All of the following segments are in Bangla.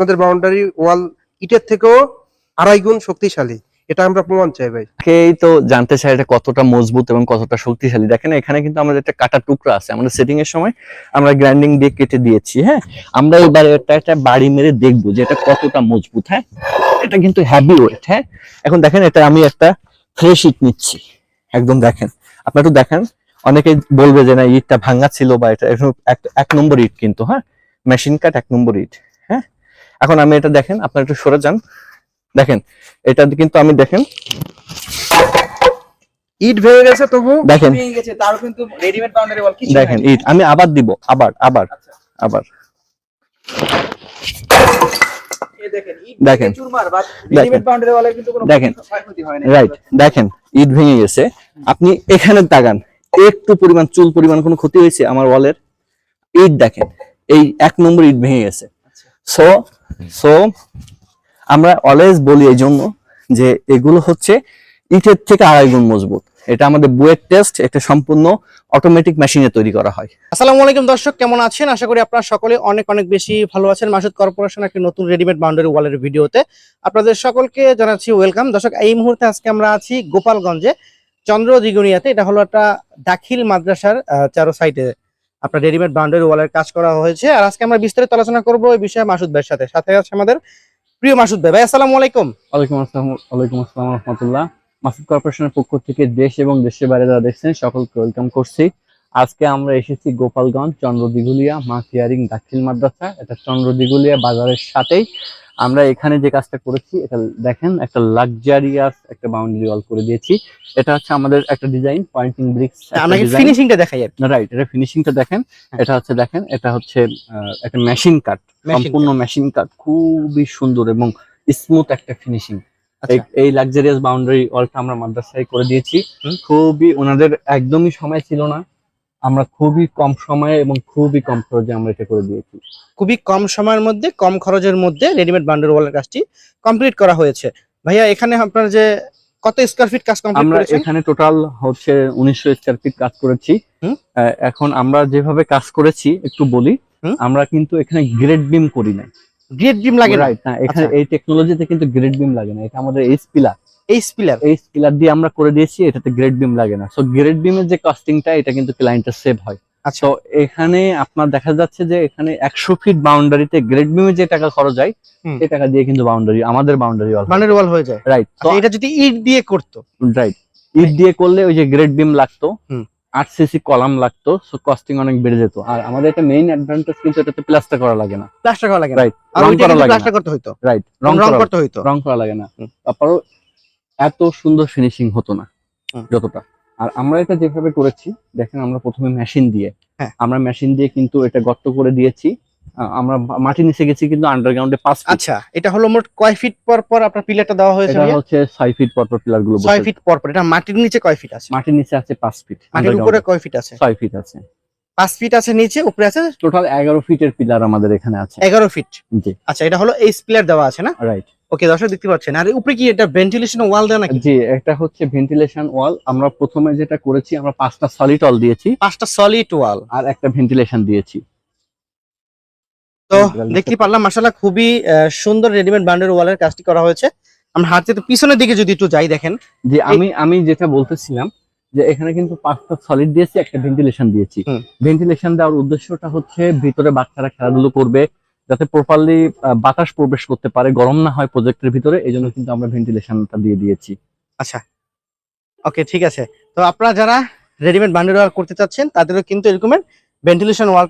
আপনাদের বাউন্ডারি ওয়াল ইটের থেকেও আড়াই গুণ শক্তিশালী। এটা আমরা প্রমাণ চাই ভাই। কেই তো জানতে চাই এটা কতটা মজবুত এবং কতটা শক্তিশালী। দেখেন এখানে কিন্তু আমাদের একটা কাটা টুকরা আছে। আমাদের সেটিং এর সময় আমরা গ্রাইন্ডিং দিয়ে কেটে দিয়েছি হ্যাঁ? আমরা এবার এটা একটা বাড়ি মেরে দেখব যে এটা কতটা মজবুত হ্যাঁ? এটা কিন্তু হ্যাভি ওয়েট হ্যাঁ? এখন দেখেন এটা আমি একটা ফ্রেশ ইট নিচ্ছি। একদম দেখেন। আপনারা একটু দেখেন। অনেকে বলবে যে না, ইটটা ভাঙা ছিল বা এটা এক- নম্বর ইট কিন্তু হ্যাঁ? মেশিন কাট এক নম্বর ইট। এখন আমি এটা দেখেন আপনারা একটু সরে যান। দেখেন এটা কিন্তু আমি দেখেন। ইট ভেঙে গেছে তবু? দেখেন। ভেঙে গেছে তারও কিন্তু রেডিমেড বাউন্ডারি ওয়াল কিছু দেখেন ইট আমি আবার দিব আবার আবার আবার। দেখেন দেখেন। দেখেন। চুরমার বা রেডিমেড বাউন্ডারি ওয়ালের কিন্তু কোনো দেখেন। ক্ষয়ক্ষতি হয় না রাইট দেখেন ইট ভেঙে গেছে। আপনি এখানে তাকান একটু পরিমাণ চুল পরিমাণ কোনো ক্ষতি হয়েছে আমার ওয়ালের ইট দেখেন এই এক নম্বর ইট ভেঙে গেছে। সো সো আমরা অলওয়েজ বলি এই জন্য যে এগুলো হচ্ছে ইটের থেকে আড়াই গুণ মজবুত। এটা আমাদের বুয়েট টেস্ট একটা সম্পূর্ণ অটোমেটিক মেশিনে তৈরি করা হয়। আসসালামু আলাইকুম দর্শক, কেমন আছেন? আশা করি আপনারা সকলে অনেক অনেক বেশি ভালো আছেন। মাসুদ কর্পোরেশন একটি নতুন রেডিমেড বাউন্ডারি ওয়ালের ভিডিওতে আপনাদের সকলকে জানাচ্ছি ওয়েলকাম দর্শক, এই মুহূর্তে আজকে আমরা আছি গোপালগঞ্জে চন্দ্র দিগুনিয়াতে এটা হলো একটা দাখিল মাদ্রাসার চারো সাইডে আপনার রেডিমেড বাউন্ডারি ওয়ালের কাজ করা হয়েছে। আর আজকে আমরা বিস্তারিত আলোচনা করব এই বিষয়ে মাসুদ ভাইয়ের সাথে। সাথে আছে আমাদের প্রিয় মাসুদ ভাই। ভাই, আসসালামু আলাইকুম। ওয়ালাইকুম আসসালাম ওয়ালাইকুম আসসালাম রহমতুল্লাহ। মাসুদ কর্পোরেশনের পক্ষ থেকে দেশ এবং দেশের বাইরে যারা দেখছেন, সকলকে ওয়েলকাম করছি। আজকে আমরা এসেছি গোপালগঞ্জ চন্দ্রদিগুলিয়া মা কেয়ারিং দাখিল মাদ্রাসা। এটা চন্দ্রদিগুলিয়া বাজারের সাথেই। আমরা এখানে যে কাজটা করেছি এটা দেখেন একটা লাক্সারিয়াস একটা বাউন্ডারি ওয়াল করে দিয়েছি। এটা হচ্ছে আমাদের একটা ডিজাইন পয়েন্টিং ব্রিক্স আমরা ফিনিশিংটা দেখাই আর রাইট এটা ফিনিশিংটা দেখেন। হ্যাঁ। এটা হচ্ছে দেখেন এটা হচ্ছে একটা মেশিন কাট সম্পূর্ণ মেশিন কাট খুবই সুন্দর এবং স্মুথ একটা ফিনিশিং আচ্ছা। এই লাক্সারিয়াস বাউন্ডারি ওয়ালটা আমরা মাদ্রাসায় করে দিয়েছি। খুবই ওনাদের একদমই সময় ছিল না। আমরা খুবই কম সময়ে এবং খুবই কম খরচে আমরা এটা করে দিয়েছি। খুবই কম সময়ের মধ্যে কম খরচের মধ্যে রেডিমেড বান্ডার ওয়ালের কাজটি কমপ্লিট করা হয়েছে। ভাইয়া এখানে আপনার যে কত স্কোয়ার ফিট কাজ কমপ্লিট আমরা এখানে টোটাল হচ্ছে উনিশশো স্কোয়ার ফিট কাজ করেছি। এখন আমরা যেভাবে কাজ করেছি একটু বলি হুম। আমরা কিন্তু এখানে গ্রেড বিম করি না গ্রেড বিম লাগে রাইট না এখানে আচ্ছা। এই টেকনোলজিতে কিন্তু গ্রেড বিম লাগে না এটা আমাদের এইচ পিলার এই স্পিলার এই পিলার দিয়ে আমরা করে দিয়েছি এটাতে গ্রেড বিম লাগে না। সো গ্রেড বিমের যে কস্টিংটা এটা কিন্তু ক্লায়েন্টের সেভ হয়। আচ্ছা। এখানে আপনার দেখা যাচ্ছে যে এখানে একশো ফিট বাউন্ডারিতে গ্রেড বিমে যে টাকা খরচ হয়। সেই টাকা দিয়ে কিন্তু বাউন্ডারি আমাদের বাউন্ডারি ওয়াল বাউন্ডারি ওয়াল হয়ে যায়। রাইট তো এটা যদি ইট দিয়ে করতো। রাইট ইট দিয়ে করলে ওই যে গ্রেড বিম লাগতো। আট সিসি কলাম লাগতো সো কস্টিং অনেক বেড়ে যেত। আর আমাদের একটা মেইন অ্যাডভান্টেজ কিন্তু এটাতে প্লাস্টার করা লাগে না। প্লাস্টার করা লাগে না। রাইট রং করা লাগে প্লাস্টার করতে হইতো। রাইট রং রং করা করতে হইতো। রং করা লাগে না। তারপরও এত সুন্দর ফিনিশিং হতো না যতটা। আর আমরা এটা যেভাবে করেছি দেখেন আমরা প্রথমে মেশিন দিয়ে হ্যাঁ। আমরা মেশিন দিয়ে কিন্তু এটা গর্ত করে দিয়েছি। আমরা মাটি নিচে গেছি কিন্তু আন্ডারগ্রাউন্ডে পাঁচ আচ্ছা এটা হলো মোট কয় ফিট পর পর আপনার পিলারটা দেওয়া হয়েছে এটা হচ্ছে ছয় ফিট পর পর পিলারগুলো ছয় ফিট পর পর এটা মাটির নিচে কয় ফিট আছে? মাটির নিচে আছে পাঁচ ফিট মাটির উপরে কয় ফিট আছে? ছয় ফিট আছে। পাঁচ ফিট আছে নিচে উপরে আছে? টোটাল এগারো ফিটের পিলার আমাদের এখানে আছে। এগারো ফিট জি। আচ্ছা এটা হলো এই পিলার দেওয়া আছে না? রাইট ওকে দর্শক দেখতে পাচ্ছেন। আর উপরে কি এটা ভেন্টিলেশন ওয়াল দেওয়া নাকি? জি এটা হচ্ছে ভেন্টিলেশন ওয়াল আমরা প্রথমে যেটা করেছি আমরা পাঁচটা সলিড ওয়াল দিয়েছি। পাঁচটা সলিড ওয়াল আর একটা ভেন্টিলেশন দিয়েছি। তো দেখতে পারলাম মাসাল্লাহ খুবই সুন্দর রেডিমেড বান্ডের ওয়ালের কাজটি করা হয়েছে। আমরা হাতে তো পিছনের দিকে যদি একটু যাই দেখেন। যে আমি আমি যেটা বলতেছিলাম যে এখানে কিন্তু পাঁচটা সলিড দিয়েছি একটা ভেন্টিলেশন দিয়েছি। ভেন্টিলেশন দেওয়ার উদ্দেশ্যটা হচ্ছে ভিতরে বাচ্চারা খেলাধুলো করবে যাতে প্রপারলি বাতাস প্রবেশ করতে পারে গরম না হয় প্রজেক্টের ভিতরে এই জন্য কিন্তু আমরা ভেন্টিলেশনটা দিয়ে দিয়েছি। আচ্ছা। ওকে ঠিক আছে। তো আপনারা যারা রেডিমেড বান্ডেল ওয়াল করতে চাচ্ছেন তাদেরও কিন্তু এরকমের ভেন্টিলেশন ওয়াল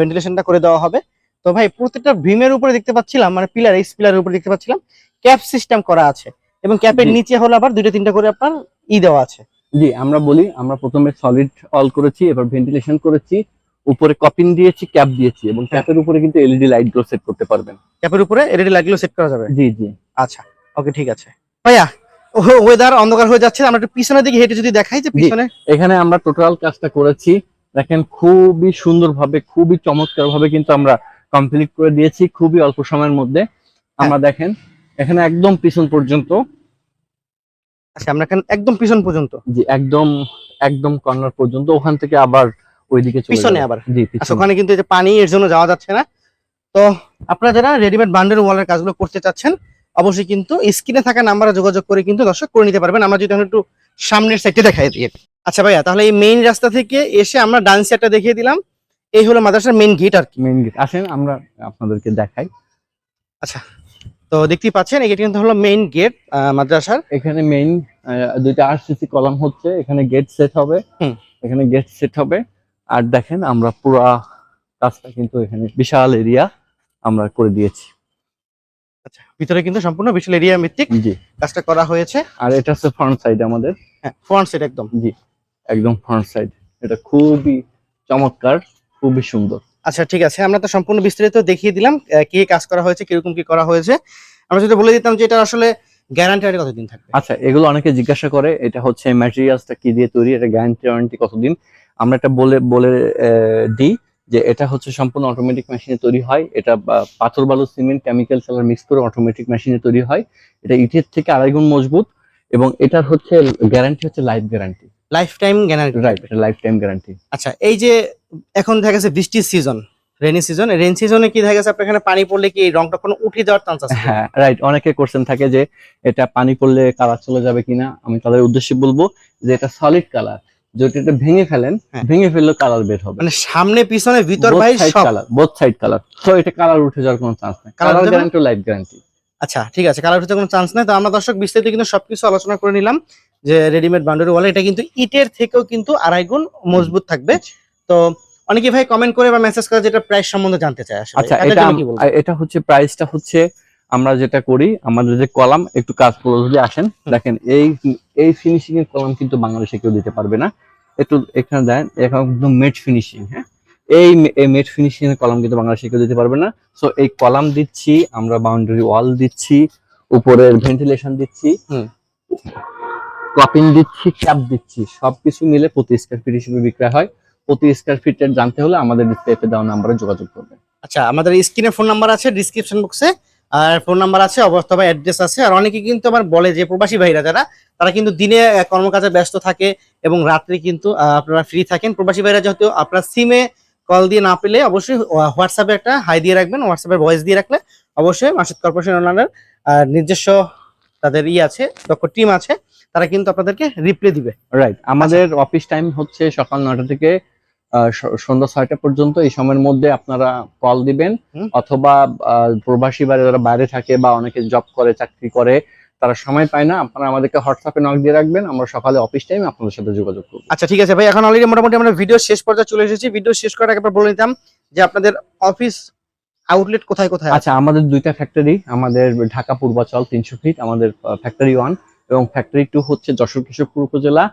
ভেন্টিলেশনটা করে দেওয়া হবে। তো ভাই প্রত্যেকটা ভীমের উপরে দেখতে পাচ্ছিলাম মানে পিলার এই পিলারের উপরে দেখতে পাচ্ছিলাম ক্যাপ সিস্টেম করা আছে এবং ক্যাপের। নিচে হলো আবার দুইটা তিনটা করে আপনার ই দেওয়া আছে। জি আমরা বলি আমরা প্রথমে সলিড অল করেছি এবার ভেন্টিলেশন করেছি। উপরে কপিন দিয়েছি ক্যাপ দিয়েছি এবং ক্যাপের উপরে কিন্তু এলইডি লাইটগুলো সেট করতে পারবেন। ক্যাপের উপরে এলইডি লাইটগুলো সেট করা যাবে? জি জি। আচ্ছা ওকে ঠিক আছে। ভাইয়া ওয়েদার অন্ধকার হয়ে যাচ্ছে আমরা একটু পিছনের দিকে হেঁটে যদি দেখাই যে পিছনে। এখানে আমরা টোটাল কাজটা করেছি। দেখেন খুবই সুন্দরভাবে খুবই চমৎকার ভাবে কিন্তু আমরা কমপ্লিট করে দিয়েছি খুবই অল্প সময়ের মধ্যে। আমরা দেখেন এখানে একদম পিছন পর্যন্ত। আচ্ছা আমরা এখানে একদম পিছন পর্যন্ত। জি একদম একদম কর্নার পর্যন্ত। ওখান থেকে আবার ওইদিকে পিছনে আবার? জি আচ্ছা ওখানে কিন্তু এই যে পানি এর জন্য যাওয়া যাচ্ছে না। তো আপনারা যারা রেডিমেড বান্ডেল ওয়ালের কাজগুলো করতে চাচ্ছেন অবশ্যই কিন্তু স্ক্রিনে থাকা নাম্বারে যোগাযোগ করে কিন্তু দর্শক করে নিতে পারবেন। আমরা যদি একটু সামনের সাইডে দেখাই দিই। আচ্ছা ভাইয়া তাহলে এই মেইন রাস্তা থেকে এসে আমরা ডান সাইডটা দেখিয়ে দিলাম। এই হলো মাদ্রাসার মেইন গেট আর কি। মেইন গেট আসেন আমরা আপনাদেরকে দেখাই। আচ্ছা তো দেখতেই পাচ্ছেন এই গেট কিন্তু হলো মেইন গেট মাদ্রাসার। এখানে মেইন দুইটা আরসিসি কলাম হচ্ছে। এখানে গেট সেট হবে। এখানে গেট সেট হবে। আর দেখেন আমরা পুরা কাজটা কিন্তু এখানে বিশাল এরিয়া আমরা করে দিয়েছি। আচ্ছা ভিতরে কিন্তু সম্পূর্ণ বিশাল এরিয়া ভিত্তিক জি। কাজটা করা হয়েছে। আর এটা হচ্ছে ফ্রন্ট সাইড আমাদের। হ্যাঁ ফ্রন্ট সাইড একদম। জি একদম ফ্রন্ট সাইড এটা খুবই চমৎকার খুবই সুন্দর। আচ্ছা ঠিক আছে। আমরা তো সম্পূর্ণ বিস্তারিত দেখিয়ে দিলাম কি কাজ করা হয়েছে কীরকম কি করা হয়েছে। আমরা যদি বলে দিতাম যে এটা আসলে গ্যারান্টি আর কতদিন থাকবে? আচ্ছা এগুলো অনেকে জিজ্ঞাসা করে এটা হচ্ছে ম্যাটেরিয়ালসটা কি দিয়ে তৈরি এটা গ্যারান্টি ওয়ারেন্টি কতদিন? আমরা এটা বলে বলে দিই যে এটা হচ্ছে সম্পূর্ণ অটোমেটিক মেশিনে তৈরি হয়। এটা পাথর বালু সিমেন্ট কেমিক্যাল সেলার মিক্স করে অটোমেটিক মেশিনে তৈরি হয়। এটা ইটের থেকে আড়াই গুণ মজবুত এবং এটার হচ্ছে গ্যারান্টি হচ্ছে life guarantee lifetime guarantee right এটা লাইফ টাইম গ্যারান্টি আচ্ছা এই যে এখন দেখা গেছে বৃষ্টির সিজন রেনি সিজন রেন সিজনে কি দেখা গেছে আপনার এখানে পানি পড়লে কি রংটা কোনো উঠে যাওয়ার চান্স আছে? হ্যাঁ রাইট অনেকে কোশ্চেন থাকে যে এটা পানি পড়লে কালার চলে যাবে কিনা? আমি তাদের উদ্দেশ্যে বলব যে এটা সলিড কালার যদি এটা ভেঙে ফেলেন হ্যাঁ। ভেঙে ফেললে কালার বের হবে। মানে সামনে পিছনে ভিতর Both বাই side সব। কালার বোথ সাইড কালার তো এটা কালার উঠে যাওয়ার কোনো চান্স নেই। কালার গ্যারান্টি লাইফ গ্যারান্টি আচ্ছা ঠিক আছে কালার হতে কোনো চান্স নাই। তো আমরা দর্শক বিস্তারিত কিন্তু সবকিছু আলোচনা করে নিলাম যে রেডিমেড বান্ডারি ওয়াল এটা কিন্তু ইটের থেকেও কিন্তু আড়াই গুণ মজবুত থাকবে। তো অনেকে ভাই কমেন্ট করে বা মেসেজ করে যেটা প্রাইস সম্বন্ধে জানতে চায় আচ্ছা এটা? এটা হচ্ছে প্রাইসটা হচ্ছে আমরা যেটা করি আমাদের যে কলাম একটু কাজ করে যদি আসেন দেখেন এই এই ফিনিশিং এর কলাম কিন্তু বাংলাদেশে কেউ দিতে পারবে না। একটু এখানে দেন এখন একদম মেট ফিনিশিং হ্যাঁ? এই মেট ফিনিশিং এর কলাম কিন্তু বাংলাদেশে কেউ দিতে পারবে না। সো এই কলাম দিচ্ছি আমরা বাউন্ডারি ওয়াল দিচ্ছি উপরের ভেন্টিলেশন দিচ্ছি। ক্লাপিং দিচ্ছি ক্যাপ দিচ্ছি সবকিছু মিলে প্রতি স্কোয়ার ফিট হিসেবে বিক্রয় হয়। প্রতি স্কোয়ার ফিটের জানতে হলে আমাদের ডিসপ্লেতে দেওয়া নাম্বারে যোগাযোগ করবেন। আচ্ছা আমাদের স্ক্রিনে ফোন নাম্বার আছে ডিসক্রিপশন বক্সে আর ফোন নাম্বার আছে অথবা অ্যাড্রেস আছে। আর অনেকে কিন্তু আমার বলে যে প্রবাসী ভাইরা যারা তারা কিন্তু দিনে কর্মকাজে ব্যস্ত থাকে এবং রাত্রে কিন্তু আপনারা ফ্রি থাকেন। প্রবাসী ভাইরা যেহেতু আপনার সিমে কল দিয়ে না পেলে অবশ্যই হোয়াটসঅ্যাপে একটা হাই দিয়ে রাখবেন। হোয়াটসঅ্যাপের ভয়েস দিয়ে রাখলে অবশ্যই মাসুদ কর্পোরেশন আহ, নিজস্ব তাদের ই আছে দক্ষ টিম আছে তারা কিন্তু আপনাদেরকে রিপ্লাই দিবে। রাইট আমাদের অফিস টাইম হচ্ছে সকাল নটা থেকে সন্ধ্যা ছয়টা পর্যন্ত এই সময়ের মধ্যে আপনারা কল দিবেন অথবা প্রবাসী বাইরে যারা বাইরে থাকে বা অনেকে জব করে চাকরি করে তারা সময় পায় না আপনারা আমাদেরকে হোয়াটসঅ্যাপে নক দিয়ে রাখবেন আমরা সকালে অফিস টাইম আপনাদের সাথে যোগাযোগ করব। আচ্ছা ঠিক আছে ভাই এখন অলরেডি মোটামুটি আমরা ভিডিও শেষ পর্যায়ে চলে এসেছি। ভিডিও শেষ করার আগে একবার বলে নিতাম যে আপনাদের অফিস আউটলেট কোথায় কোথায় আছে? আচ্ছা আমাদের দুইটা ফ্যাক্টরি আমাদের ঢাকা পূর্বাচল তিনশো ফিট আমাদের ফ্যাক্টরি ওয়ান এবং ফ্যাক্টরি টু হচ্ছে যশোর কেশবপুর উপজেলা।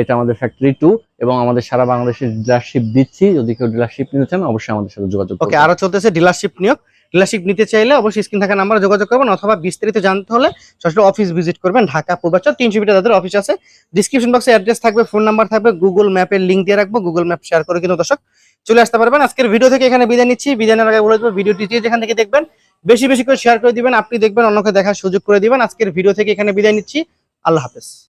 এটা আমাদের ফ্যাক্টরি টু এবং আমাদের সারা বাংলাদেশের ডিলারশিপ দিচ্ছি। যদি কেউ ডিলারশিপ নিতে চান অবশ্যই আমাদের সাথে যোগাযোগ ওকে আরও চলতেছে ডিলারশিপ নিয়োগ। ডিলারশিপ নিতে চাইলে অবশ্যই স্ক্রিন থাকা নাম্বারে যোগাযোগ করবেন অথবা বিস্তারিত জানতে হলে সরাসরি অফিস ভিজিট করবেন ঢাকা পূর্বাচল। তিনশো ফিটে তাদের অফিস আছে। ডিসক্রিপশন বক্সে অ্যাড্রেস থাকবে ফোন নাম্বার থাকবে গুগল ম্যাপের লিঙ্ক দিয়ে রাখব। গুগল ম্যাপ শেয়ার করে কিন্তু দর্শক চলে আসতে পারবেন। আজকের ভিডিও থেকে এখানে বিদায় নিচ্ছি। বিদায় নেওয়ার আগে বলে দেবো ভিডিওটি যেখান থেকে দেখবেন বেশি বেশি করে শেয়ার করে দিবেন। আপনি দেখবেন অন্যকে দেখার সুযোগ করে দিবেন। আজকের ভিডিও থেকে এখানে বিদায় নিচ্ছি। আল্লাহ হাফেজ।